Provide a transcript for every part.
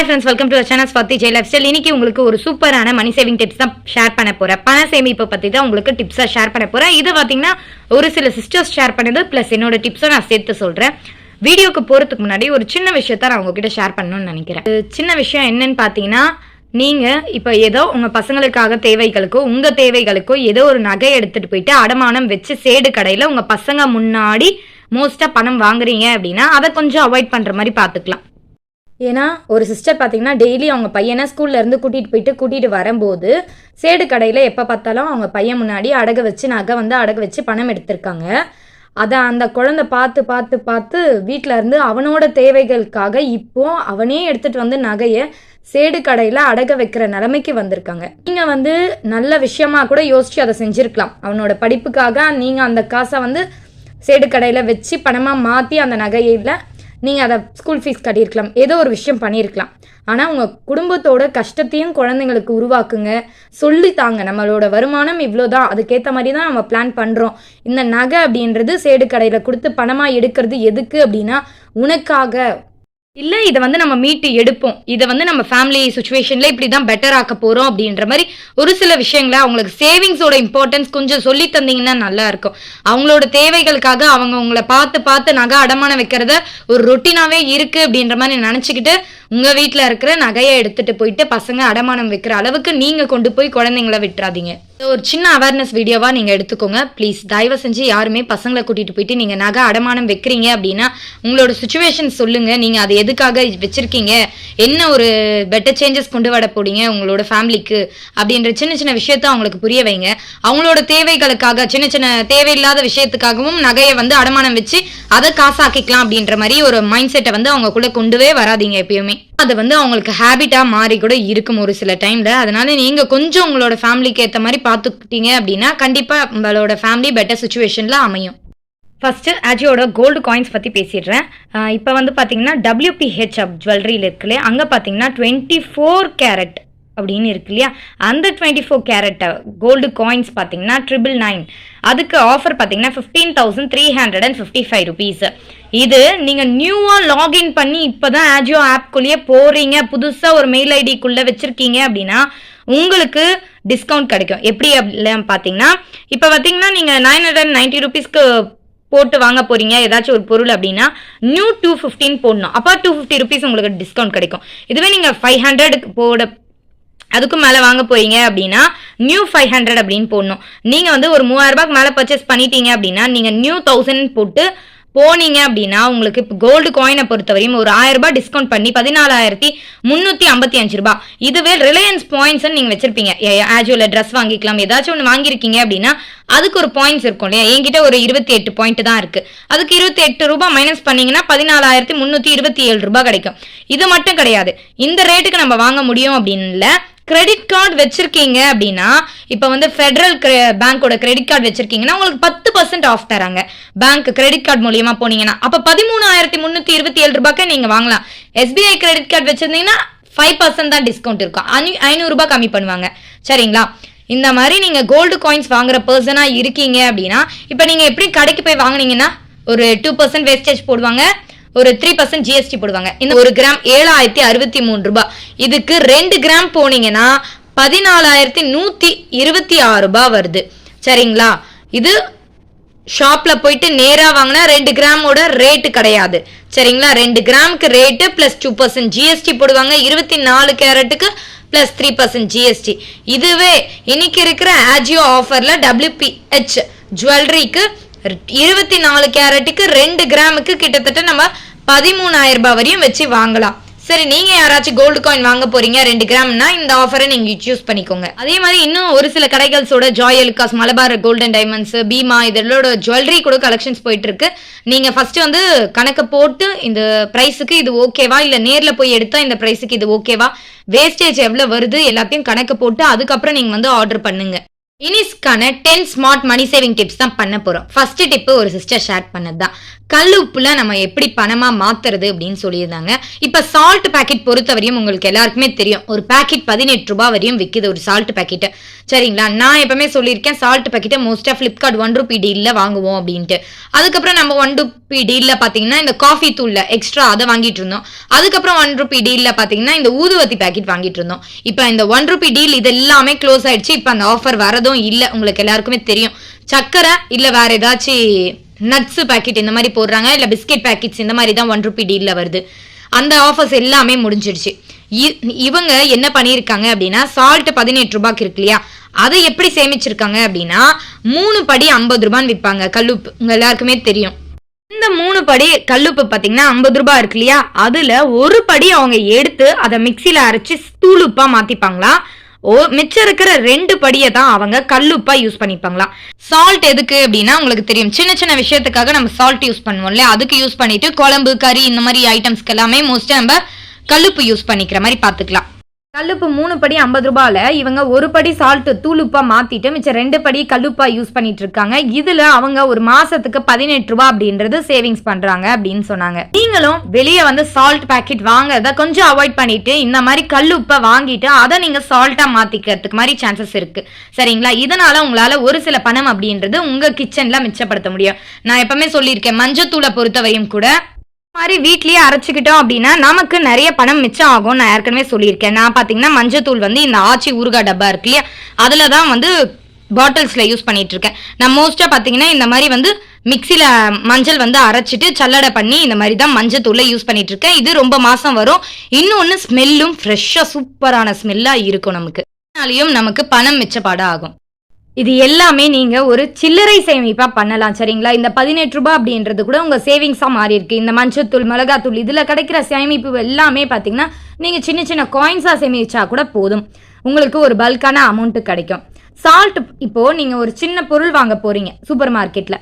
Hi friends welcome to channel Swathi Jai lifestyle இன்னைக்கு உங்களுக்கு ஒரு சூப்பரான மணி சேவிங் டிப்ஸ் தான் ஷேர் பண்ண போகிறேன் பண சேமிப்பு பற்றி தான் உங்களுக்கு டிப்ஸாக ஷேர் பண்ண போகிறேன் இது பார்த்தீங்கன்னா ஒரு சில சிஸ்டர்ஸ் ஷேர் பண்ணது ப்ளஸ் என்னோட டிப்ஸும் நான் சேர்த்து சொல்கிறேன் வீடியோக்கு போகிறதுக்கு முன்னாடி ஒரு சின்ன விஷயத்த நான் உங்ககிட்ட ஷேர் பண்ணணும்னு நினைக்கிறேன். சின்ன விஷயம் என்னன்னு பார்த்தீங்கன்னா நீங்கள் இப்போ ஏதோ உங்கள் பசங்களுக்காக தேவைகளுக்கோ உங்கள் தேவைகளுக்கோ ஏதோ ஒரு நகை எடுத்துகிட்டு போயிட்டு அடமானம் வச்சு சேடு கடையில் உங்கள் பசங்க முன்னாடி மோஸ்ட்டாக பணம் வாங்குறீங்க அப்படின்னா அதை கொஞ்சம் அவாய்ட் பண்ணுற மாதிரி பார்த்துக்கலாம் ஏன்னா ஒரு சிஸ்டர் பார்த்தீங்கன்னா டெய்லி அவங்க பையனை ஸ்கூல்லேருந்து கூட்டிகிட்டு போயிட்டு கூட்டிகிட்டு வரும்போது சேடு கடையில் எப்போ பார்த்தாலும் அவங்க பையன் முன்னாடி அடகு வச்சு நகை வந்து அடகு வச்சு பணம் எடுத்திருக்காங்க. அதை அந்த குழந்தை பார்த்து பார்த்து பார்த்து வீட்டில் இருந்து அவனோட தேவைகளுக்காக இப்போ அவனே எடுத்துகிட்டு வந்து நகையை சேடு கடையில் அடக வைக்கிற நிலைமைக்கு வந்திருக்காங்க. நீங்கள் வந்து நல்ல விஷயமா கூட யோசிச்சு அதை செஞ்சுருக்கலாம். அவனோட படிப்புக்காக நீங்கள் அந்த காசை வந்து சேடு கடையில் வச்சு பணமாக மாற்றி அந்த நகையில் நீங்கள் அதை ஸ்கூல் ஃபீஸ் கட்டியிருக்கலாம். ஏதோ ஒரு விஷயம் பண்ணியிருக்கலாம். ஆனால் உங்கள் குடும்பத்தோட கஷ்டத்தையும் குழந்தைங்களுக்கு உருவாக்குங்க. சொல்லி தாங்க. நம்மளோட வருமானம் இவ்வளோ தான் அதுக்கேற்ற மாதிரி தான் நம்ம பிளான் பண்ணுறோம் இந்த நகை அப்படின்றது சேடு கடையில் கொடுத்து பணமாக எடுக்கிறது எதுக்கு அப்படின்னா உனக்காக இல்லை இதை வந்து நம்ம மீட்டு எடுப்போம். இதை வந்து நம்ம ஃபேமிலி சுச்சுவேஷனில் இப்படி தான் பெட்டர் ஆக்க போகிறோம் அப்படின்ற மாதிரி ஒரு சில விஷயங்களை அவங்களுக்கு சேவிங்ஸோட இம்பார்ட்டன்ஸ் கொஞ்சம் சொல்லி தந்தீங்கன்னா நல்லா இருக்கும். அவங்களோட தேவைகளுக்காக அவங்க உங்களை பார்த்து பார்த்து நகை அடமானம் வைக்கிறத ஒரு ரொட்டீனாகவே இருக்குது அப்படின்ற மாதிரி நினச்சிக்கிட்டு உங்கள் வீட்டில் இருக்கிற நகையை எடுத்துகிட்டு போயிட்டு பசங்க அடமானம் வைக்கிற அளவுக்கு நீங்கள் கொண்டு போய் குழந்தைங்கள விட்டுறாதீங்க. ஒரு சின்ன அவேர்னஸ் வீடியோவாக நீங்கள் எடுத்துக்கோங்க. ப்ளீஸ் தயவு செஞ்சு யாருமே பசங்களை கூட்டிகிட்டு போயிட்டு நீங்கள் நகை அடமானம் வைக்கிறீங்க அப்படின்னா உங்களோட சுச்சுவேஷன் சொல்லுங்கள் நீங்கள் அதை எதுக்காக வச்சுருக்கீங்க? என்ன ஒரு பெட்டர் சேஞ்சஸ் கொண்டு வர போறீங்க உங்களோட ஃபேமிலிக்கு அப்படின்ற சின்ன சின்ன விஷயத்த அவங்களுக்கு புரிய வைங்க. அவங்களோட தேவைகளுக்காக சின்ன சின்ன தேவையில்லாத விஷயத்துக்காகவும் நகையை வந்து அடமானம் வச்சு அதை காசாக்கிக்கலாம் அப்படின்ற மாதிரி ஒரு மைண்ட் செட்டை வந்து அவங்களுக்குள்ள கொண்டுவே வராதீங்க எப்பயுமே. அது வந்து அவங்களுக்கு ஹேபிட்டா மாறி கூட இருக்கும் ஒரு சில டைம்ல அதனால நீங்க கொஞ்சம் உங்களோட ஃபேமிலிக்கு ஏற்ற மாதிரி பார்த்துக்கிட்டீங்க அப்படின்னா கண்டிப்பா உங்களோட ஃபேமிலி பெட்டர் சுச்சுவேஷன்ல அமையும். ஃபஸ்ட்டு ஆஜியோட கோல்டு காயின்ஸ் பற்றி பேசிடுறேன். இப்போ வந்து பார்த்தீங்கன்னா டபிள்யூபிஹெச் அப் ஜுவல்லரியில் இருக்குல்லே அங்கே பார்த்தீங்கன்னா டுவெண்ட்டி ஃபோர் கேரட் அப்படின்னு இருக்கு இல்லையா? அந்த twenty four carat gold coins பார்த்தீங்கன்னா ட்ரிபிள் நைன் அதுக்கு ஆஃபர் பார்த்தீங்கன்னா fifteen thousand three hundred and fifty five rupees இது நீங்கள் நியூவாக லாகின் பண்ணி இப்போ தான் ஆஜியோ ஆப்குள்ளேயே போகிறீங்க புதுசாக ஒரு மெயில் ஐடிக்குள்ளே வச்சுருக்கீங்க அப்படின்னா உங்களுக்கு டிஸ்கவுண்ட் கிடைக்கும். எப்படி அப்படின்னு பார்த்தீங்கன்னா இப்போ பார்த்தீங்கன்னா நீங்கள் நைன் ஹண்ட்ரட் நைன்ட்டி ருபீஸ்க்கு போட்டு வாங்க போறீங்க. ஏதாச்சும் ஒரு பொருள் அப்படின்னா நியூ டூ ஃபிஃப்டின் போடணும். அப்போ டூ ஃபிஃப்டி ருபீஸ் உங்களுக்கு டிஸ்கவுண்ட் கிடைக்கும். இதுவே நீங்கள் ஃபைவ் ஹண்ட்ரடுக்கு போட அதுக்கும் மேலே வாங்க போறீங்க அப்படின்னா நியூ ஃபைவ் ஹண்ட்ரட் அப்படின்னு போடணும். நீங்கள் வந்து ஒரு மூவாயிரம் ரூபாய்க்கு மேலே பர்ச்சேஸ் பண்ணிட்டீங்க அப்படின்னா நீங்கள் நியூ தௌசண்ட் போட்டு போனீங்க அப்படின்னா உங்களுக்கு இப்போ கோல்டு காயினை பொறுத்தவரையும் ஒரு ஆயிரம் ரூபாய் டிஸ்கவுண்ட் பண்ணி பதினாலாயிரத்தி முந்நூற்றி ஐம்பத்தி அஞ்சு ரூபாய். இதுவே ரிலையன்ஸ் பாயிண்ட்ஸ்ன்னு நீங்கள் வச்சிருப்பீங்க. ஆஜுவலில் ட்ரெஸ் வாங்கிக்கலாம். ஏதாச்சும் ஒன்று வாங்கியிருக்கீங்க அப்படின்னா அதுக்கு ஒரு பாயிண்ட்ஸ் இருக்கும் இல்லையா? என்கிட்ட ஒரு இருபத்தி எட்டு பாயிண்ட் தான் இருக்கு. அதுக்கு இருபத்தி எட்டு ரூபாய் மைனஸ் பண்ணீங்கன்னா பதினாலாயிரத்தி முந்நூற்றி இருபத்தி ஏழு ரூபாய் கிடைக்கும். இது மட்டும் கிடையாது. இந்த ரேட்டுக்கு நம்ம வாங்க முடியும் அப்படின்னு கிரெடிட் கார்டு வச்சிருக்கீங்க அப்படின்னா இப்போ வந்து ஃபெடரல் பேங்க்கோட கிரெடிட் கார்டு வச்சிருக்கீங்கன்னா உங்களுக்கு பத்து பர்சன்ட் ஆஃப் தராங்க. பேங்க் கிரெடிட் கார்டு மூலியமா போனீங்கன்னா. அப்போ பதிமூணாயிரத்தி முந்நூற்றி இருபத்தி ஏழு ரூபாய்க்கு நீங்க வாங்கலாம். எஸ்பிஐ கிரெடிட் கார்டு வச்சிருந்தீங்கன்னா ஃபைவ் பர்சன்ட் தான் டிஸ்கவுண்ட் இருக்கும். ஐநூ ஐநூறுரூபா கம்மி பண்ணுவாங்க. சரிங்களா? இந்த மாதிரி நீங்க கோல்டு காயின்ஸ் வாங்குற பர்சனா இருக்கீங்க அப்படின்னா இப்போ நீங்க எப்படி கடைக்கு போய் வாங்கினீங்கன்னா ஒரு டூ பர்சன்ட் வேஸ்டேஜ் போடுவாங்க. ஒரு த்ரீ பர்சன்ட் ஜிஎஸ்டி போடுவாங்க. இந்த ஒரு கிராம் ஏழாயிரத்தி அறுபத்தி மூணு ரூபாய். இதுக்கு ரெண்டு கிராம் போனீங்கன்னா பதினாலாயிரத்தி நூத்தி இருபத்தி ஆறு ரூபாய் வருது. சரிங்களா? இது ஷாப்ல போயிட்டு நேரா வாங்கினா ரெண்டு கிராமோட ரேட்டு கிடையாது. சரிங்களா? ரெண்டு கிராமுக்கு rate plus two percent GST போடுவாங்க. இருபத்தி நாலு கேரட்டுக்கு பிளஸ் த்ரீ பர்சன்ட் ஜிஎஸ்டி இதுவே இன்னைக்கு இருக்கிற ஆஜியோ ஆஃபர்ல டபிள்யூபிஹெச் ஜுவல்லரிக்கு இருபத்தி நாலு கேரட்டுக்கு ரெண்டு கிராமுக்கு கிட்டத்தட்ட நம்ம பதிமூணாயிரம் ரூபாய் வரையும் வச்சு வாங்கலாம். சரி நீங்க யாராச்சும் கோல்டு காயின் வாங்க போறீங்க ரெண்டு கிராம்னா இந்த ஆஃபரை நீங்க சூஸ் பண்ணிக்கோங்க. அதே மாதிரி இன்னும் ஒரு சில கடைகள்ஸோட Joy எலுக்காஸ் Malabar golden diamonds Bhima இதோட ஜுவல்லரி கூட கலெக்ஷன்ஸ் போயிட்டு இருக்கு நீங்க ஃபர்ஸ்ட் வந்து கணக்கு போட்டு இந்த பிரைஸுக்கு இது ஓகேவா இல்ல நேர்ல போய் எடுத்தா இந்த பிரைஸுக்கு இது ஓகேவா வேஸ்டேஜ் எவ்வளவு வருது? எல்லாத்தையும் கணக்கு போட்டு அதுக்கப்புறம் நீங்க வந்து ஆர்டர் பண்ணுங்க. இனிஸ்க்கான ten smart money saving tips தான் பண்ண போறோம். ஃபர்ஸ்ட் டிப் ஒரு சிஸ்டர் ஷேர் பண்ணது தான் கல் உப்புல நம்ம எப்படி பணமா மாத்துறது அப்படின்னு சொல்லியிருந்தாங்க. இப்ப சால்ட் பாக்கெட் பொறுத்தவரையும் உங்களுக்கு எல்லாருக்குமே தெரியும். ஒரு பாக்கெட் பதினெட்டு ரூபாய் வரையும் விற்கிது ஒரு சால்ட் பாக்கெட்டு சரிங்களா? நான் எப்பவுமே சொல்லியிருக்கேன் சால்ட் பாக்கெட்டை மோஸ்டா பிளிப்கார்ட் ஒன் ருபி டீல்ல வாங்குவோம் அப்படின்ட்டு. அதுக்கப்புறம் நம்ம ஒன் ரூபி டீல்ல பாத்தீங்கன்னா இந்த காஃபி தூள்ல எக்ஸ்ட்ரா அதை வாங்கிட்டு இருந்தோம். அதுக்கப்புறம் ஒன் ருபி டீல்ல பாத்தீங்கன்னா இந்த ஊதுவத்தி பாக்கெட் வாங்கிட்டு இருந்தோம். இப்போ இந்த ஒன் ரூபி டீல் இது எல்லாமே க்ளோஸ் ஆயிடுச்சு. இப்போ அந்த ஆஃபர் வரதும் இல்லை. உங்களுக்கு எல்லாருக்குமே தெரியும். சக்கரை இல்ல வேற ஏதாச்சும் நட்ஸ் பாக்கெட் இந்த மாதிரி போடுறாங்க. இல்ல பிஸ்கெட் பாக்கெட்ஸ் இந்த மாதிரி தான் ஒன் ருபி டீலில் வருது. அந்த ஆஃபர்ஸ் எல்லாமே முடிஞ்சிருச்சு இ- இவங்க என்ன பண்ணியிருக்காங்க அப்படின்னா சால்ட் பதினெட்டு ரூபாய்க்கு இருக்கு இல்லையா? அதை எப்படி சேமிச்சிருக்காங்க அப்படின்னா மூணு படி ஐம்பது ரூபான்னு விற்பாங்க கல்லுப்பு. உங்க எல்லாருக்குமே தெரியும். இந்த மூணு படி கல்லுப்பு பாத்தீங்கன்னா ஐம்பது ரூபாய் இருக்கு இல்லையா? அதுல ஒரு படி அவங்க எடுத்து அதை மிக்சியில அரைச்சு தூளுப்பா மாத்திப்பாங்களா? மிச்சம் இருக்கிற ரெண்டு படியை தான் அவங்க கல்லுப்பா யூஸ் பண்ணிப்பாங்களாம் சால்ட் எதுக்கு அப்படின்னா உங்களுக்கு தெரியும். சின்ன சின்ன விஷயத்துக்காக நம்ம சால்ட் யூஸ் பண்ணுவோம்ல அதுக்கு யூஸ் பண்ணிட்டு குழம்பு கறி இந்த மாதிரி ஐட்டம்ஸ்க்கு எல்லாமே மோஸ்ட்டாக நம்ம கல்லுப்பு யூஸ் பண்ணிக்கிற மாதிரி பார்த்துக்கலாம். கல்லுப்பு மூணு படி ஐம்பது ரூபாயில இவங்க ஒரு படி சால்ட் தூளுப்பா மாத்திட்டு மிச்சம் ரெண்டு படி கல்லுப்பா யூஸ் பண்ணிட்டு இருக்காங்க. இதுல அவங்க ஒரு மாசத்துக்கு பதினெட்டு ரூபா அப்படின்றது சேவிங்ஸ் பண்றாங்க அப்படின்னு சொன்னாங்க. நீங்களும் வெளியே வந்து சால்ட் பாக்கெட் வாங்குறத கொஞ்சம் அவாய்ட் பண்ணிட்டு இந்த மாதிரி கல்லுப்பை வாங்கிட்டு அதை நீங்க சால்ட்டா மாத்திக்கிறதுக்கு மாதிரி சான்சஸ் இருக்கு. சரிங்களா? இதனால உங்களால ஒரு சில பணம் அப்படின்றது உங்க கிச்சன்ல மிச்சப்படுத்த முடியும். நான் எப்பவுமே சொல்லியிருக்கேன் மஞ்சத்தூளை பொறுத்தவரையும் கூட மாதிரி வீட்லயே அரைச்சிக்கிட்டோம் அப்படின்னா நமக்கு நிறைய பணம் மிச்சம் ஆகும் நான் ஏற்கனவே சொல்லியிருக்கேன். நான் பார்த்தீங்கன்னா மஞ்சத்தூள் வந்து இந்த ஆச்சி ஊறுகாய் டப்பா இருக்கு இல்லையா? அதில் தான் வந்து பாட்டில்ஸில் யூஸ் பண்ணிட்டு இருக்கேன். நான் மோஸ்ட்டாக பார்த்தீங்கன்னா இந்த மாதிரி வந்து மிக்சியில் மஞ்சள் வந்து அரைச்சிட்டு சல்லடை பண்ணி இந்த மாதிரி தான் மஞ்சத்தூளை யூஸ் பண்ணிட்டு இருக்கேன். இது ரொம்ப மாதம் வரும். இன்னொன்று ஸ்மெல்லும் ஃப்ரெஷ்ஷாக சூப்பரான ஸ்மெல்லாக இருக்கும் நமக்கு. அதனாலையும் நமக்கு பணம் மிச்சப்பாடாக ஆகும். இது எல்லாமே நீங்க ஒரு சில்லறை சேமிப்பா பண்ணலாம் சரிங்களா? இந்த பதினெட்டு ரூபாய் அப்படின்றது கூட உங்க சேவிங்ஸா மாறி இருக்கு. இந்த மஞ்சத்தூள் மிளகாத்தூள் இதுல கிடைக்கிற சேமிப்பு எல்லாமே பாத்தீங்கன்னா நீங்க சின்ன சின்ன காயின்ஸா சேமிச்சா கூட போதும். உங்களுக்கு ஒரு பல்கான அமௌண்ட் கிடைக்கும். சால்ட் இப்போ நீங்க ஒரு சின்ன பொருள் வாங்க போறீங்க சூப்பர் மார்க்கெட்ல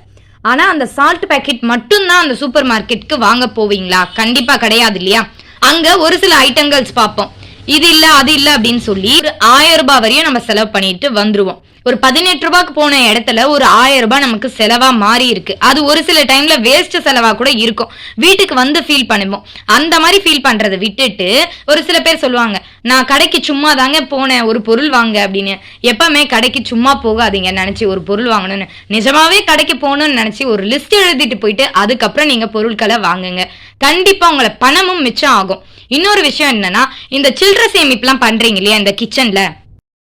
ஆனா அந்த சால்ட் பாக்கெட் மட்டும்தான் அந்த சூப்பர் மார்க்கெட்டுக்கு வாங்க போவீங்களா? கண்டிப்பா கிடையாது இல்லையா? அங்க ஒரு சில ஐட்டங்கள்ஸ் பார்ப்போம். இது இல்ல அது இல்ல அப்படின்னு சொல்லி ஒரு ஆயிரம் ரூபாய் வரையும் நம்ம செலவு பண்ணிட்டு வந்துருவோம். ஒரு பதினெட்டு ரூபாய்க்கு போன இடத்துல ஒரு ஆயிரம் ரூபாய் நமக்கு செலவா மாறி இருக்கு. அது ஒரு சில டைம்ல வேஸ்ட் செலவா கூட இருக்கும். வீட்டுக்கு வந்து ஃபீல் பண்ணுவோம். அந்த மாதிரி ஃபீல் பண்றதை விட்டுட்டு ஒரு சில பேர் சொல்லுவாங்க நான் கடைக்கு சும்மா தாங்க போனேன். ஒரு பொருள் வாங்க அப்படின்னு. எப்பவுமே கடைக்கு சும்மா போகாதீங்க. நினைச்சு ஒரு பொருள் வாங்கணும்னு. நிஜமாவே கடைக்கு போகணும்னு நினைச்சு ஒரு லிஸ்ட் எழுதிட்டு போயிட்டு அதுக்கப்புறம் நீங்க பொருட்களை வாங்குங்க. கண்டிப்பா உங்களை பணமும் மிச்சம் ஆகும். இன்னொரு விஷயம் என்னன்னா இந்த சில்லற சேமிப்புலாம் பண்றீங்க இல்லையா இந்த கிச்சன்ல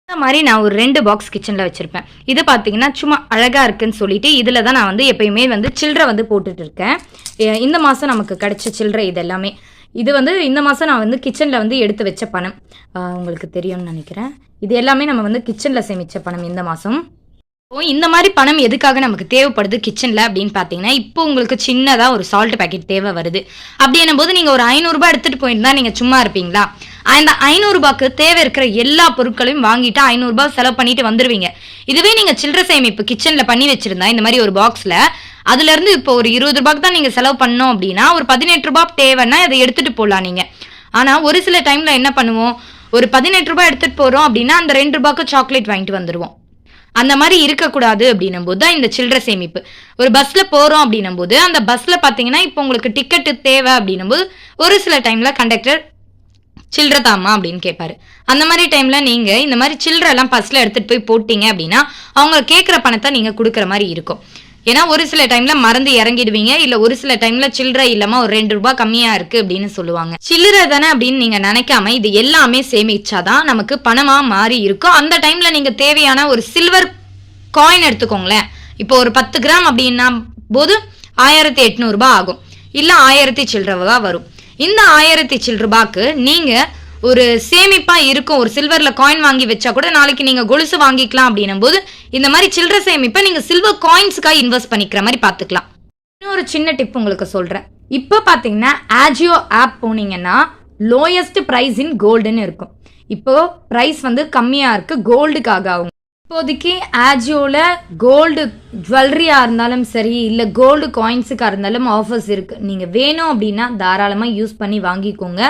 இந்த மாதிரி நான் ஒரு ரெண்டு பாக்ஸ் கிச்சனில் வச்சுருப்பேன். இது பார்த்தீங்கன்னா சும்மா அழகாக இருக்குன்னு சொல்லிட்டு இதில் தான் நான் வந்து எப்பயுமே வந்து சில்லறை வந்து போட்டுட்டு இருக்கேன். இந்த மாதம் நமக்கு கிடைச்ச சில்லறை இது எல்லாமே இது வந்து இந்த மாதம் நான் வந்து கிச்சனில் வந்து எடுத்து வச்ச பணம். உங்களுக்கு தெரியும்னு நினைக்கிறேன். இது எல்லாமே நம்ம வந்து கிச்சனில் சேமித்த பணம் இந்த மாதம் இப்போ இந்த மாதிரி பணம் எதுக்காக நமக்கு தேவைப்படுது கிச்சனில் அப்படின்னு பார்த்தீங்கன்னா இப்போ உங்களுக்கு சின்னதாக ஒரு சால்ட் பாக்கெட் தேவை வருது. அப்படி போது நீங்கள் ஒரு ஐநூறுரூபா எடுத்துகிட்டு போயிருந்தா நீங்கள் சும்மா இருப்பீங்களா? அந்த ஐநூறுரூபாக்கு தேவை இருக்கிற எல்லா பொருட்களையும் வாங்கிட்டு ஐநூறுரூபா செலவு பண்ணிட்டு வந்துருவீங்க. இதுவே நீங்கள் சில்லற சேமிப்பு கிச்சனில் பண்ணி வச்சுருந்தா இந்த மாதிரி ஒரு பாக்ஸில் அதுலேருந்து இப்போ ஒரு இருபது ரூபாய்க்கு தான் நீங்கள் செலவு பண்ணோம் அப்படின்னா ஒரு பதினெட்டு ரூபாய் தேவைன்னா அதை எடுத்துகிட்டு போகலாம் நீங்கள் ஆனால் ஒரு சில டைமில் என்ன பண்ணுவோம்? ஒரு பதினெட்டு ரூபாய் எடுத்துகிட்டு போகிறோம் அப்படின்னா அந்த ரெண்டு ரூபாய்க்கு சாக்லேட் வாங்கிட்டு வந்துடுவோம் அந்த மாதிரி இருக்கக்கூடாது அப்படின்னும் போது தான் இந்த சில்லற சேமிப்பு. ஒரு பஸ்ஸில் போகிறோம் அப்படின்னும் போது அந்த பஸ்ஸில் பார்த்தீங்கன்னா இப்போ உங்களுக்கு டிக்கெட்டு தேவை அப்படின்னும் போது ஒரு சில டைமில் கண்டக்டர் சில்லறை தாமா அப்படின்னு கேட்பாரு அந்த மாதிரி டைம்ல நீங்க இந்த மாதிரி சில்லறை எல்லாம் பஸ்ல எடுத்துட்டு போய் போட்டீங்க அப்படின்னா அவங்க கேட்குற பணத்தை நீங்க கொடுக்குற மாதிரி இருக்கும். ஏன்னா ஒரு சில டைம்ல மறந்து இறங்கிடுவீங்க. இல்ல ஒரு சில டைம்ல சில்லற இல்லாம ஒரு ரெண்டு ரூபாய் கம்மியா இருக்கு அப்படின்னு சொல்லுவாங்க. சில்லற தானே அப்படின்னு நீங்க நினைக்காம இது எல்லாமே சேமிச்சாதான் நமக்கு பணமா மாறி இருக்கும். அந்த டைம்ல நீங்க தேவையான ஒரு சில்வர் காயின் எடுத்துக்கோங்களேன். இப்போ ஒரு பத்து கிராம் அப்படின்னா போது ஆயிரத்தி எட்நூறுபா ஆகும். இல்ல ஆயிரத்தி சில்லறவா வரும். இந்த ஆயிரத்தி சில்லறுபாக்கு நீங்க ஒரு சேமிப்பா இருக்கும் ஒரு சில்வர்ல காயின் வாங்கி வச்சா கூட நாளைக்கு நீங்க கொலுசு வாங்கிக்கலாம் அப்படின்னும் போது இந்த மாதிரி சில்லற சேமிப்பை நீங்க சில்வர் காயின்ஸுக்காக இன்வெஸ்ட் பண்ணிக்கிற மாதிரி பாத்துக்கலாம் இன்னொரு சின்ன டிப் உங்களுக்கு சொல்றேன். இப்போ பாத்தீங்கன்னா ஆஜியோ ஆப் போனீங்கன்னா லோயஸ்ட் பிரைஸ் இன் கோல்டுன்னு இருக்கும். இப்போ பிரைஸ் வந்து கம்மியா இருக்கு கோல்டுக்காக ஆகும். இப்போதைக்கு ஆஜியோவில் கோல்டு ஜுவல்லரியாக இருந்தாலும் சரி இல்லை கோல்டு காயின்ஸுக்காக இருந்தாலும் ஆஃபர்ஸ் இருக்குது நீங்கள் வேணும் அப்படின்னா தாராளமாக யூஸ் பண்ணி வாங்கிக்கோங்க.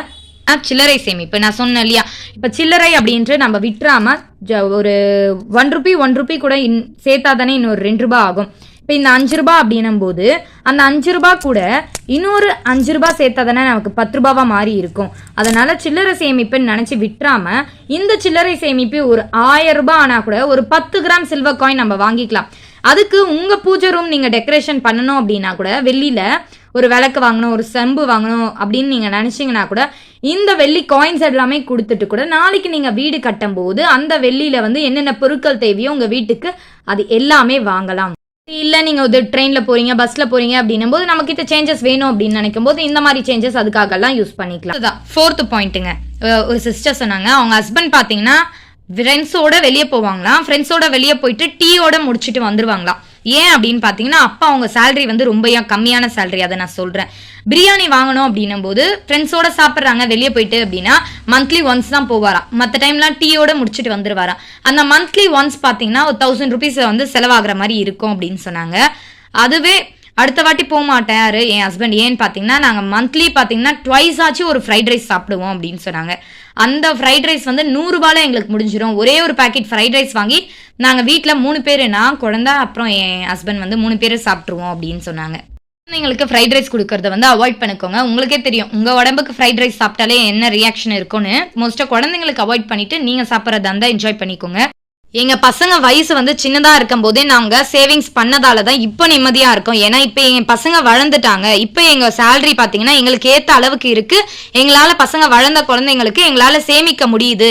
சில்லறை சேமிப்பு. நான் சொன்னேன் இல்லையா? இப்போ சில்லறை அப்படின்ட்டு நம்ம விட்டுறாம ஜ- ஒரு ஒன் ருபி ஒன் ருபி கூட இன் சேர்த்தா தானே இன்னொரு ரெண்டு ரூபாய் ஆகும். இப்போ இந்த அஞ்சு ரூபாய் அப்படின்னும் போது அந்த அஞ்சு ரூபாய் கூட இன்னொரு அஞ்சு ரூபாய் சேர்த்தா தானே நமக்கு பத்து ரூபாவா மாறி இருக்கும். அதனால சில்லறை சேமிப்புன்னு நினச்சி விட்டுறாம இந்த சில்லறை சேமிப்பு ஒரு ஆயிரம் ரூபாய் ஆனால் கூட ஒரு பத்து கிராம் சில்வர் காயின் நம்ம வாங்கிக்கலாம். அதுக்கு உங்க பூஜை ரூம் நீங்க டெக்கரேஷன் பண்ணணும் அப்படின்னா கூட வெள்ளியில ஒரு விளக்கு வாங்கணும் ஒரு செம்பு வாங்கணும் அப்படின்னு நீங்க நினைச்சீங்கன்னா கூட இந்த வெள்ளி காயின்ஸ் எல்லாமே கொடுத்துட்டு கூட நாளைக்கு நீங்க வீடு கட்டும்போது அந்த வெள்ளியில வந்து என்னென்ன பொருட்கள் தேவையோ உங்க வீட்டுக்கு அது எல்லாமே வாங்கலாம். இல்லை நீங்கள் ஒரு ட்ரெயினில் போகிறீங்க பஸ்ஸில் போகிறீங்க அப்படின்னும் போது நம்ம சேஞ்சஸ் வேணும் அப்படின்னு நினைக்கும் போது இந்த மாதிரி சேஞ்சஸ் அதுக்காகலாம் யூஸ் பண்ணிக்கலாம். அதுதான். ஃபோர்த்து பாயிண்ட்டுங்க ஒரு சிஸ்டர் சொன்னாங்க. அவங்க ஹஸ்பண்ட் பார்த்தீங்கன்னா ஃப்ரெண்ட்ஸோட வெளியே போவாங்களாம். ஃப்ரெண்ட்ஸோட வெளியே போயிட்டு டீயோட முடிச்சுட்டு வந்துருவாங்களாம். ஏன் அப்படின்னு பார்த்தீங்கன்னா அப்பா அவங்க சேலரி வந்து ரொம்ப கம்மியான சேலரி அதை நான் சொல்கிறேன் பிரியாணி வாங்கணும் அப்படின்னும் போது ஃப்ரெண்ட்ஸோட சாப்பிட்றாங்க வெளியே போயிட்டு அப்படின்னா மந்த்லி ஒன்ஸ் தான் போவாராம். மற்ற டைம்லாம் டீயோட முடிச்சுட்டு வந்துருவாராம். அந்த மந்த்லி ஒன்ஸ் பார்த்தீங்கன்னா ஒரு தௌசண்ட் ருபீஸ் வந்து செலவாகிற மாதிரி இருக்கும் அப்படின்னு சொன்னாங்க. அதுவே அடுத்த வாட்டி போக யார்? என் ஹஸ்பண்ட் ஏன்னு பார்த்தீங்கன்னா நாங்கள் மந்த்லி பார்த்தீங்கன்னா ட்வைஸ் ஆச்சு ஒரு ஃப்ரைட் ரைஸ் சாப்பிடுவோம் அப்படின்னு சொன்னாங்க. அந்த ஃப்ரைட் ரைஸ் வந்து நூறுரூபால எங்களுக்கு முடிஞ்சிடும் ஒரே ஒரு பேக்கெட் ஃப்ரைட் ரைஸ் வாங்கி நாங்கள் வீட்டில் மூணு பேர் நான் குழந்த அப்புறம் என் ஹஸ்பண்ட் வந்து மூணு பேர் சாப்பிட்ருவோம் அப்படின்னு சொன்னாங்க. குழந்தைங்களுக்கு ஃப்ரைட் ரைஸ் கொடுக்கறத வந்து அவாய்ட் பண்ணிக்கோங்க. உங்களுக்கே தெரியும் உங்கள் உடம்புக்கு ஃப்ரைட் ரைஸ் சாப்பிட்டாலே என்ன ரியாக்ஷன் இருக்கும்னு. மோஸ்ட்டாக குழந்தைங்களுக்கு அவாய்ட் பண்ணிவிட்டு நீங்கள் சாப்பிட்றதா இருந்தால் என்ஜாய் பண்ணிக்கோங்க. எங்க பசங்க வயசு வந்து சின்னதா இருக்கும் போதே நாங்க சேவிங்ஸ் பண்ணதால தான் இப்போ நிம்மதியா இருக்கோம். ஏன்னா இப்போ என் பசங்க வளர்ந்துட்டாங்க. இப்போ எங்க சேலரி பாத்தீங்கன்னா எங்களுக்கு ஏத்த அளவுக்கு இருக்கு. எங்களால பசங்க வளர்ந்த குழந்தைங்களுக்கு எங்களால சேமிக்க முடியுது.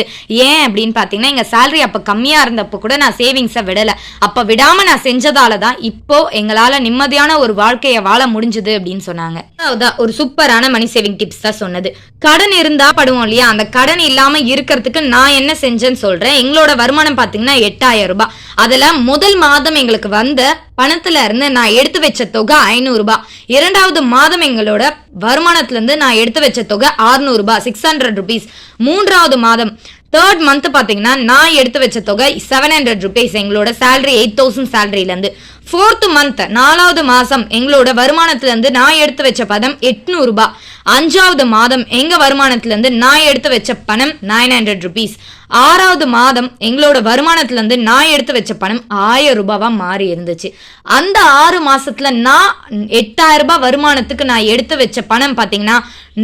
ஏன் அப்படின்னு பாத்தீங்கன்னா எங்க சேலரி அப்ப கம்மியா இருந்தப்போ கூட நான் சேவிங்ஸை விடல. அப்ப விடாம நான் செஞ்சதால தான் இப்போ எங்களால நிம்மதியான ஒரு வாழ்க்கையை வாழ முடிஞ்சுது அப்படின்னு சொன்னாங்க. அதான் ஒரு சூப்பரான மணி சேவிங் டிப்ஸ் தான் சொன்னது. கடன் இருந்தா படுவோம் இல்லையா? அந்த கடன் இல்லாம இருக்கிறதுக்கு நான் என்ன செஞ்சேன்னு சொல்றேன். எங்களோட வருமானம் பாத்தீங்கன்னா எட்டாயிரம் ரூபாய். அதுல முதல் மாதம் எங்களுக்கு வந்த பணத்துல இருந்து நான் எடுத்து வச்ச தொகை ஐநூறு ரூபாய். இரண்டாவது மாதம் எங்களோட வருமானத்துல இருந்து நான் எடுத்து வச்ச தொகை 600 ரூபாய் சிக்ஸ் ஹண்ட்ரட் ருபீஸ் மூன்றாவது மாதம் தேர்ட் மந்த் பார்த்தீங்கன்னா நான் எடுத்து வச்ச தொகை செவன் ஹண்ட்ரட் ருபீஸ் எங்களோட சேலரி எயிட் தௌசண்ட் சேலரியிலேருந்து ஃபோர்த் மந்த் நாலாவது மாதம் எங்களோட வருமானத்துலேருந்து நான் எடுத்து வச்ச பதம் எட்நூறுபா அஞ்சாவது மாதம் எங்கள் வருமானத்துலேருந்து நான் எடுத்து வச்ச பணம் நைன் ஹண்ட்ரட் ருபீஸ் ஆறாவது மாதம் எங்களோட வருமானத்துலேருந்து நான் எடுத்து வச்ச பணம் ஆயிரம் ரூபாவாக மாறி இருந்துச்சு. அந்த ஆறு மாதத்தில் நான் எட்டாயிரம் ரூபாய் வருமானத்துக்கு நான் எடுத்து வச்ச பணம் பார்த்தீங்கன்னா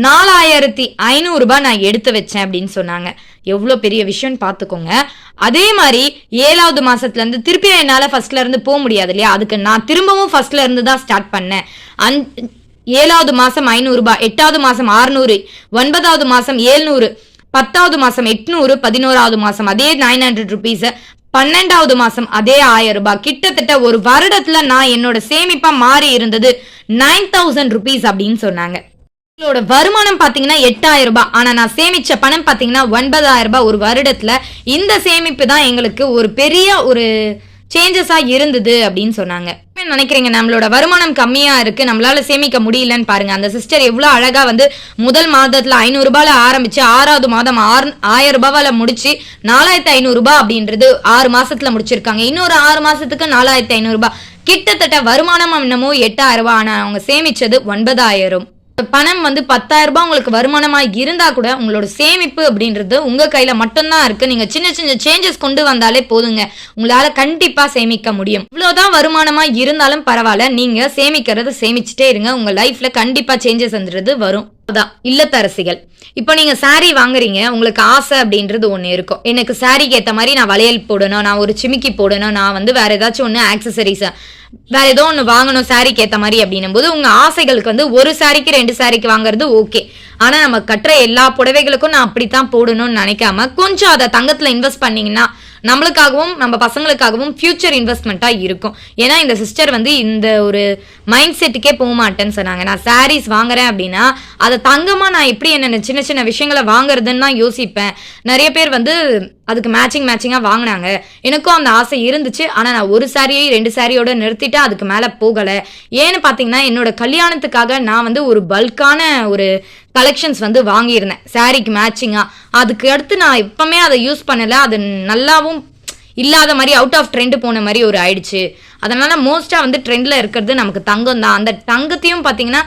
நாலாயிரத்தி ஐநூறுரூபா நான் எடுத்து வச்சேன் அப்படின்னு சொன்னாங்க. எவ்வளோ பெரிய விஷயம்னு பார்த்துக்கோங்க. அதே மாதிரி ஏழாவது மாதத்துலேருந்து திருப்பி என்னால் ஃபஸ்ட்லேருந்து போக முடியாது இல்லையா? அதுக்கு நான் திரும்பவும் ஃபஸ்ட்லேருந்து தான் ஸ்டார்ட் பண்ணேன். அந் ஏழாவது மாதம் ஐநூறுரூபா எட்டாவது மாதம் ஆறுநூறு ஒன்பதாவது மாதம் ஏழ்நூறு பத்தாவது மாதம் எட்நூறு பதினோராவது மாதம் அதே நைன் ஹண்ட்ரட் ருபீஸை பன்னெண்டாவது மாசம் அதே ஆயிரம் ரூபாய். கிட்டத்தட்ட ஒரு வருடத்துல நான் என்னோட சேமிப்பா மாறி இருந்தது நைன் தௌசண்ட் ருபீஸ் அப்படின்னு சொன்னாங்க. உங்களோட வருமானம் பாத்தீங்கன்னா எட்டாயிரம் ரூபாய். ஆனா நான் சேமிச்ச பணம் பாத்தீங்கன்னா ஒன்பதாயிரம் ரூபாய் ஒரு வருடத்துல. இந்த சேமிப்பு தான் எங்களுக்கு ஒரு பெரிய ஒரு சேஞ்சஸா இருந்தது அப்படின்னு சொன்னாங்க. நினைக்கிறீங்க? நம்மளோட வருமானம் கம்மியா இருக்கு. நம்மளால சேமிக்க முடியலன்னு பாருங்க. அந்த சிஸ்டர் எவ்வளவு அழகா வந்து முதல் மாதத்துல ஐநூறு ரூபாயில ஆரம்பிச்சு ஆறாவது மாதம் ஆறு ஆயிரம் ரூபாயில முடிச்சு நாலாயிரத்தி ஐநூறு ரூபாய் அப்படின்றது ஆறு மாசத்துல முடிச்சிருக்காங்க. இன்னொரு ஆறு மாசத்துக்கு நாலாயிரத்தி ஐநூறு ரூபாய். கிட்டத்தட்ட வருமானம் என்னமோ எட்டாயிரம் ரூபாய். ஆனா அவங்க சேமிச்சது ஒன்பதாயிரம். பணம் வந்து பத்தாயிரம் ரூபாய் உங்களுக்கு வருமானமா இருந்தா கூட உங்களோட சேமிப்பு அப்படின்றது உங்க கையில மட்டும்தான் இருக்கு. நீங்க சின்ன சின்ன சேஞ்சஸ் கொண்டு வந்தாலே போதுங்க. உங்களால கண்டிப்பா சேமிக்க முடியும். இவ்வளவுதான் வருமானமா இருந்தாலும் பரவாயில்ல. நீங்க சேமிக்கிறத சேமிச்சுட்டே இருங்க. உங்க லைஃப்ல கண்டிப்பா சேஞ்சஸ்ன்றது வரும். அதான் இல்லத்தரசிகள். இப்போ நீங்க saree வாங்குறீங்க உங்களுக்கு ஆசை அப்படின்றது ஒன்று இருக்கும். எனக்கு சாரிக்கு ஏற்ற மாதிரி நான் வளையல் போடணும் நான் ஒரு சிமிக்கி போடணும் நான் வந்து வேற ஏதாச்சும் ஒன்று ஆக்சசரிஸ் வேற ஏதோ ஒன்று வாங்கணும் சாரிக்கு ஏற்ற மாதிரி அப்படின்னும் போது உங்க ஆசைகளுக்கு வந்து ஒரு சாரிக்கு ரெண்டு சாரிக்கு வாங்குறது ஓகே ஆனா நம்ம கட்டுற எல்லா புடவைகளுக்கும் நான் அப்படித்தான் போடணும்னு நினைக்காம கொஞ்சம் அதை தங்கத்துல இன்வெஸ்ட் பண்ணீங்கன்னா நம்மளுக்காகவும் நம்ம பசங்களுக்காகவும் ஃபியூச்சர் இன்வெஸ்ட்மெண்ட்டாக இருக்கும். ஏன்னா இந்த சிஸ்டர் வந்து இந்த ஒரு மைண்ட் செட்டுக்கே போக மாட்டேன்னு சொன்னாங்க. நான் சாரீஸ் வாங்குறேன் அப்படின்னா அதை தங்கமாக நான் எப்படி என்னென்ன சின்ன சின்ன விஷயங்களை வாங்குறதுன்னு தான் யோசிப்பேன். நிறைய பேர் வந்து அதுக்கு மேட்சிங் மேட்சிங்காக வாங்கினாங்க. எனக்கும் அந்த ஆசை இருந்துச்சு. ஆனால் நான் ஒரு சாரியை ரெண்டு சாரியோட நிறுத்திட்டு அதுக்கு மேலே போகலை. ஏன்னு பார்த்தீங்கன்னா என்னோட கல்யாணத்துக்காக நான் வந்து ஒரு பல்கான ஒரு கலெக்ஷன்ஸ் வந்து வாங்கியிருந்தேன். சாரிக்கு மேட்சிங்காக அதுக்கு அடுத்து நான் எப்பவுமே அதை யூஸ் பண்ணலை. அது நல்லாவும் இல்லாத மாதிரி அவுட் ஆஃப் ட்ரெண்ட் போன மாதிரி ஒரு ஆயிடுச்சு. அதனால மோஸ்ட்டாக வந்து ட்ரெண்டில் இருக்கிறது நமக்கு தங்கம் தான். அந்த தங்கத்தையும் பார்த்தீங்கன்னா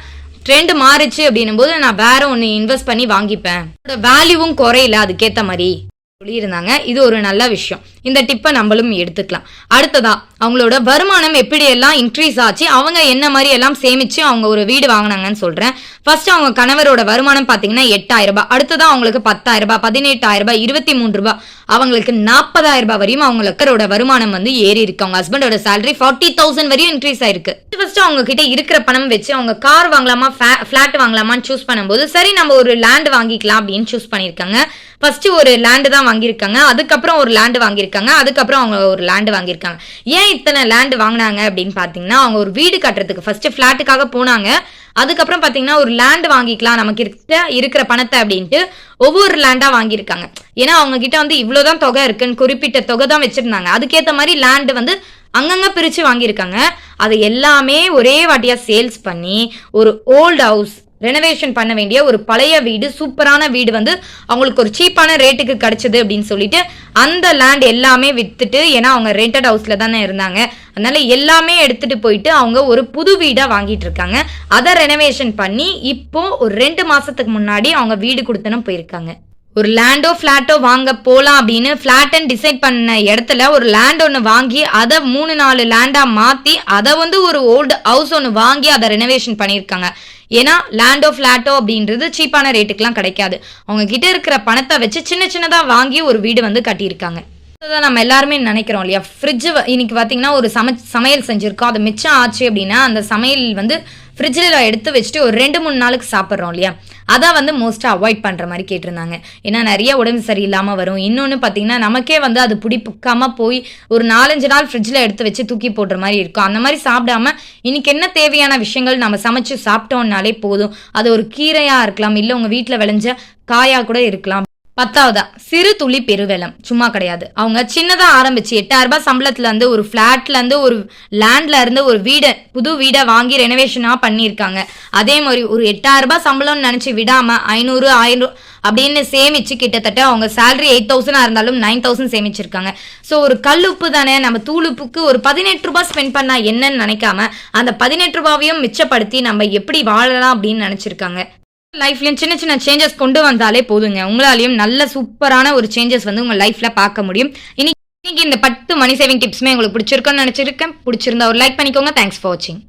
ட்ரெண்டு மாறிச்சு அப்படின்னும் போது நான் வேற ஒன்று இன்வெஸ்ட் பண்ணி வாங்கிப்பேன். வேல்யூவும் குறையல. அதுக்கேற்ற மாதிரி. சொல்லியிருந்தாங்க. இது ஒரு நல்ல விஷயம். இந்த டிப்பை நம்மளும் எடுத்துக்கலாம். அடுத்ததா அவங்களோட வருமானம் எப்படியெல்லாம் இன்க்ரீஸ் ஆச்சு அவங்க என்ன மாதிரி எல்லாம் சேமிச்சு அவங்க ஒரு வீடு வாங்கினாங்கன்னு சொல்றேன். ஃபர்ஸ்ட் அவங்க கணவரோட வருமானம் பார்த்தீங்கன்னா எட்டாயிரம் ரூபாய். அடுத்ததான் அவங்களுக்கு பத்தாயிரம் ரூபாய் பதினெட்டாயிரம் ரூபாய் இருபத்தி மூன்று ரூபாய். அவங்களுக்கு நாற்பதாயிரம் ரூபாய் வரையும் அவங்களுக்கரோட வருமானம் வந்து ஏறி இருக்கு. அவங்க ஹஸ்பண்டோட சேலரி ஃபார்ட்டி தௌசண்ட் வரையும் இன்க்ரீஸ் ஆயிருக்கு. ஃபர்ஸ்ட் அவங்க கிட்ட இருக்கிற பணம் வச்சு அவங்க கார் வாங்கலாமா ஃபிளாட் வாங்கலாமான்னு சூஸ் பண்ணும்போது சரி நம்ம ஒரு லேண்ட் வாங்கிக்கலாம் அப்படின்னு சூஸ் பண்ணியிருக்காங்க. ஃபர்ஸ்ட் ஒரு லேண்டு தான் வாங்கியிருக்காங்க. அதுக்கப்புறம் ஒரு லேண்டு வாங்கியிருக்காங்க. அதுக்கப்புறம் அவங்க ஒரு லேண்டு வாங்கியிருக்காங்க. ஏன் இத்தனை லேண்டு வாங்கினாங்க அப்படின்னு பார்த்தீங்கன்னா அவங்க ஒரு வீடு கட்டுறதுக்கு ஃபர்ஸ்ட் ஃப்ளாட்டுக்காக போனாங்க. அதுக்கப்புறம் பார்த்தீங்கன்னா ஒரு லேண்ட் வாங்கிக்கலாம் நமக்கு இருக்க இருக்கிற பணத்தை அப்படின்ட்டு ஒவ்வொரு லேண்டாக வாங்கியிருக்காங்க. ஏன்னா அவங்க கிட்ட வந்து இவ்வளோதான் தொகை இருக்குன்னு குறிப்பிட்ட தொகை தான் வச்சுருந்தாங்க. அதுக்கேற்ற மாதிரி லேண்டு வந்து அங்கங்கே பிரித்து வாங்கியிருக்காங்க. அது எல்லாமே ஒரே வாட்டியாக சேல்ஸ் பண்ணி ஒரு ஓல்ட் ஹவுஸ் ரெனோவேஷன் பண்ண வேண்டிய ஒரு பழைய வீடு சூப்பரான வீடு வந்து அவங்களுக்கு ஒரு சீப்பான ரேட்டுக்கு கிடைச்சது அப்படின்னு சொல்லிட்டு அந்த லேண்ட் எல்லாமே வித்துட்டு ஏன்னா அவங்க ரெண்டட் ஹவுஸ்ல தானே இருந்தாங்க. அதனால எல்லாமே எடுத்துட்டு போயிட்டு அவங்க ஒரு புது வீடா வாங்கிட்டு இருக்காங்க. அதை ரெனோவேஷன் பண்ணி இப்போ ஒரு ரெண்டு மாசத்துக்கு முன்னாடி அவங்க வீடு கொடுத்தனும் போயிருக்காங்க. ஒரு லேண்டோ ஃப்ளாட்டோ வாங்க போகலாம் அப்படின்னு ஃப்ளாட்டன் டிசைட் பண்ண இடத்துல ஒரு லேண்ட் ஒன்று வாங்கி அதை மூணு நாலு லேண்டாக மாற்றி அதை வந்து ஒரு ஓல்டு ஹவுஸ் ஒன்று வாங்கி அதை ரெனோவேஷன் பண்ணியிருக்காங்க. ஏன்னா லேண்டோ ஃப்ளாட்டோ அப்படின்றது சீப்பான ரேட்டுக்கெலாம் கிடைக்காது. அவங்க கிட்ட இருக்கிற பணத்தை வச்சு சின்ன சின்னதாக வாங்கி ஒரு வீடு வந்து கட்டியிருக்காங்க. அதுதான் நம்ம எல்லாருமே நினைக்கிறோம் இல்லையா? ஃப்ரிட்ஜ் இன்னைக்கு பார்த்தீங்கன்னா ஒரு சமை சமையல் செஞ்சுருக்கோம். அது மிச்சம் ஆச்சு அப்படின்னா அந்த சமையல் வந்து ஃப்ரிட்ஜில் எடுத்து வச்சுட்டு ஒரு ரெண்டு மூணு நாளுக்கு சாப்பிட்றோம் இல்லையா? அதான் வந்து மோஸ்ட்டாக அவாய்ட் பண்ணுற மாதிரி கேட்டிருந்தாங்க. ஏன்னா நிறைய உடம்பு சரியில்லாமல் வரும். இன்னொன்று பார்த்தீங்கன்னா நமக்கே வந்து அது பிடிக்காம போய் ஒரு நாலஞ்சு நாள் ஃப்ரிட்ஜில் எடுத்து வச்சு தூக்கி போடுற மாதிரி இருக்கும். அந்த மாதிரி சாப்பிடாம இன்னைக்கு என்ன தேவையான விஷயங்கள் நம்ம சமைச்சு சாப்பிட்டோம்னாலே போதும். அது ஒரு கீரையாக இருக்கலாம் இல்லை உங்கள் வீட்டில் விளைஞ்ச காயாக கூட இருக்கலாம். பத்தாவதா? சிறு துளி பெருவெளம். சும்மா கிடையாது. அவங்க சின்னதா ஆரம்பிச்சு எட்டாயிரம் ரூபாய் சம்பளத்துல இருந்து ஒரு பிளாட்ல இருந்து ஒரு லேண்ட்ல இருந்து ஒரு வீடை புது வீடை வாங்கி ரெனோவேஷனா பண்ணியிருக்காங்க. அதே மாதிரி ஒரு எட்டாயிரம் ரூபாய் சம்பளம்னு நினைச்சு விடாம ஐநூறு ஆயிரம் அப்படின்னு சேமிச்சு கிட்டத்தட்ட அவங்க சேலரி எயிட் தௌசண்டா இருந்தாலும் நைன் தௌசண்ட் சேமிச்சிருக்காங்க. ஸோ ஒரு கல்லுப்பு தானே? நம்ம தூளுப்புக்கு ஒரு பதினெட்டு ரூபாய் ஸ்பெண்ட் பண்ணா என்னன்னு நினைக்காம அந்த பதினெட்டு ரூபாவையும் மிச்சப்படுத்தி நம்ம எப்படி வாழலாம் அப்படின்னு நினைச்சிருக்காங்க. லைஃப்லயும் சின்ன சின்ன சேஞ்சஸ் கொண்டு வந்தாலே போதுங்க. உங்களாலையும் நல்ல சூப்பரான ஒரு சேஞ்சஸ் வந்து உங்க லைஃப்ல பார்க்க முடியும். இன்னைக்கு இன்னைக்கு இந்த பத்து மணி சேவிங் டிப்ஸ்மே உங்களுக்கு பிடிச்சிருக்குன்னு நினைச்சிருக்கேன். பிடிச்சிருந்தா ஒரு லைக் பண்ணிக்கோங்க. தேங்க்ஸ் ஃபார் வாட்சிங்